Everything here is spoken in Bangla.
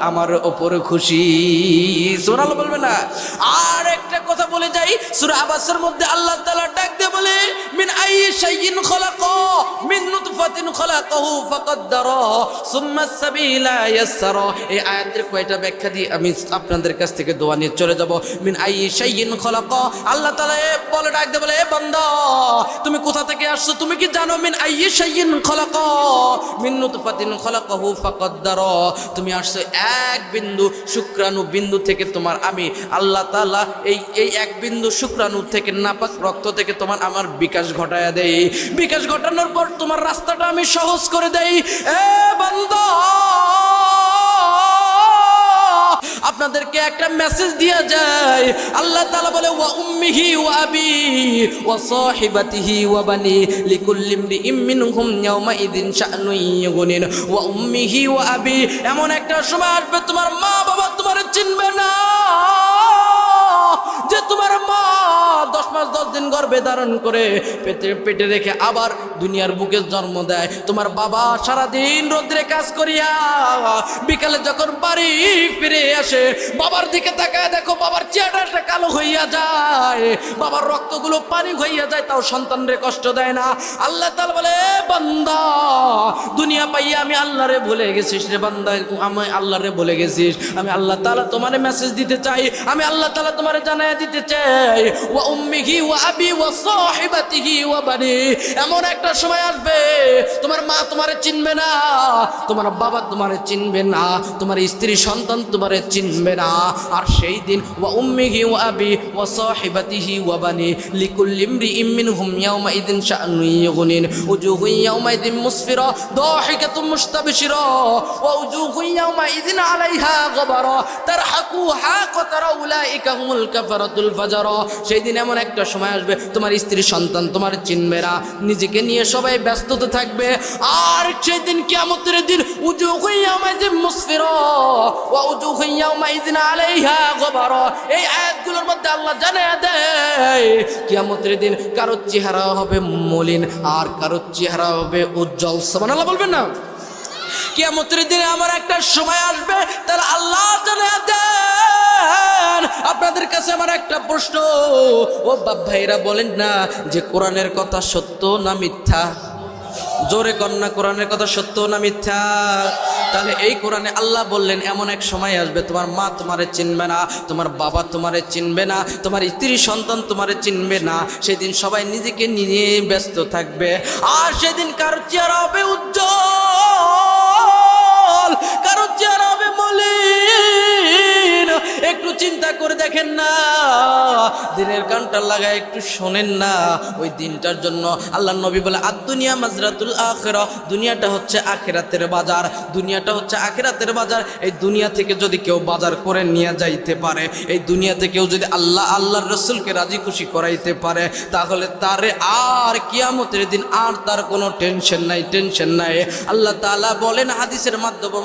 আমার ওপর খুশি। সোনাল বলবে না। আর বলে যাই, সূরা আবাসের মধ্যে আল্লাহ তাআলা ডাক দিয়ে বলে, মিন আইয়ি শাইইন খালাকা? মিন নুতফাতিন খালাকাহু ফাকাদ্দারা সুম্মা সাবিলা এই আয়াতের কয়টা ব্যাখ্যা আমি আপনাদের কাছ থেকে দোয়া নিয়ে চলে যাব। মিন শাইইন খালাকা? আল্লাহ বলে, ডাক দিয়ে বলে, এ বান্দা, তুমি কোথা থেকে আসছো? তুমি কি জানো মিন আইয়ি শাইইন খালাকা? মিন নুতফাতিন খালাকাহু ফাকাদ্দারা তুমি আসছো এক বিন্দু, শুক্রাণু বিন্দু থেকে তোমার আমি আল্লাহ তাআলা এই এই এক বিন্দু শুক্রাণু থেকে নাপাক রক্ত থেকে তোমার আমার বিকাশ ঘটায়া দেই। বিকাশ ঘটানোর পর তোমার রাস্তাটা আমি সহজ করে দেই। এ বান্দা! আপনাদেরকে একটা মেসেজ দিয়া যায়। আল্লাহ তাআলা বলে, ওয়া উম্মিহি ওয়া আবি ওয়া সাহিবাতিহি ওয়া বানি লিকুল্লি ইমরিইম মিনহুম ইয়াওমা ইদিন শা'নুন ইউগনিন। ওয়া উম্মিহি ওয়া আবি, এমন একটা সময় আসবে, তোমার মা বাবা তোমার চিনবে না। মাস দশ দিন গর্ভে ধারণ করে পেটে পেটে রেখে আবার দুনিয়ার বুকে জন্ম দেয়। তোমার বাবা সারাদিন রোদ্রে কাজ করিয়া বিকালে যখন বাড়ি ফিরে আসে, বাবার দিকে তাকায় দেখো বাবার হইয়া যায়। বাবার রক্তগুলো পানি হইয়া যায়, তাও সন্তানরে কষ্ট দেয় না। আল্লাহ তাআলা বলে, "এ বান্দা, দুনিয়া পাইয়া আমি আল্লাহরে ভুলে গেছিস রে বান্দা, আমি আল্লাহরে ভুলে গেছিস। আমি আল্লাহ তাআলা তোমারে মেসেজ দিতে চাই, আমি আল্লাহ তাআলা তোমারে জানায় দিতে চাই। ওয়া উম্মিহি ওয়া আবি ওয়া সাহিবাতিহি ওয়া বানি এমন একটা সময় আসবে, তোমার মা তোমারে চিনবে না, তোমার বাবা তোমারে চিনবে না, তোমার স্ত্রী সন্তান তোমারে চিনবে না। আর সেই দিন, ওয়া উম্মিহি ওয়া আবি ওয়া সাহিবাতিহি ওয়া বানি লিকুল্লি ইমরিইম মিনহুম ইয়াওমা ইদিন শা'নুন ইউগনিন উজুহুন ইয়াওমা ইদিন মুসফিরা দাহিকাতুম মুস্তাবশিরা ওয়া উজুহুন ইয়াওমা ইদিন আলাইহা গবারা তারহাকুহা কতারা উলাইকা হুমুল কাফারাতুল ফাজারা সেই দিন এমন একটা সময় আসবে, তোমার স্ত্রী সন্তান, তোমার চিনবে না নিজেকে নিয়ে সবাই ব্যস্ততা থাকবে। আর সেই দিন কিয়ামতের দিন উজুহুন ইয়াওমা ইদিন মুসফিরা, ওয়া উজুহুন ইয়াওমা ইদিন আলাইহা গবারা। এই আয়াতগুলোর মধ্যে আল্লাহ জানায় দেয়, কিয়ামতের দিন কারও চেহারা হবে মলিন আর কারোর চেহারা হবে উজ্জ্বল। সমান আল্লাহ বলবেন না? কিয়ামতের দিনে আমার একটা সময় আসবে, তাহলে আল্লাহ জানায় দেন। আপনাদের কাছে আমার একটা প্রশ্ন, ও বাপ ভাইরা বলেন না যে কোরআনের কথা সত্য না মিথ্যা? জোরে কন্যা কোরআনের কথা সত্য না মিথ্যা? তাহলে এই কোরআনে আল্লাহ বললেন, এমন এক সময় আসবে, তোমার মা তোমারে চিনবে না, তোমার বাবা তোমারে চিনবে না, তোমার স্ত্রী সন্তান তোমারে চিনবে না। সেদিন সবাই নিজেকে নিয়ে ব্যস্ত থাকবে। আর সেদিন কার চেহারা হবে উজ্জ্বল। দেখেন না। দিনের কানটা লাগায় একটু শোনেন না। ওই দিনটার জন্য আল্লাহ নবী বলে আর দুনিয়া মাজরাতুল আখেরা, দুনিয়াটা হচ্ছে আখেরাতের বাজার। দুনিয়াটা হচ্ছে আখেরাতের বাজার। এই দুনিয়া থেকে যদি কেউ বাজার করে নিয়ে যাইতে পারে, এই দুনিয়াতে কেউ যদি আল্লাহ আল্লাহর রসুলকে রাজি খুশি করাইতে পারে, তাহলে তারে আর কিয়ামতের দিন আর তার কোনো টেনশন নাই টেনশন নাই। আল্লাহ তাআলা বলেন হাদিসের মাধ্যমে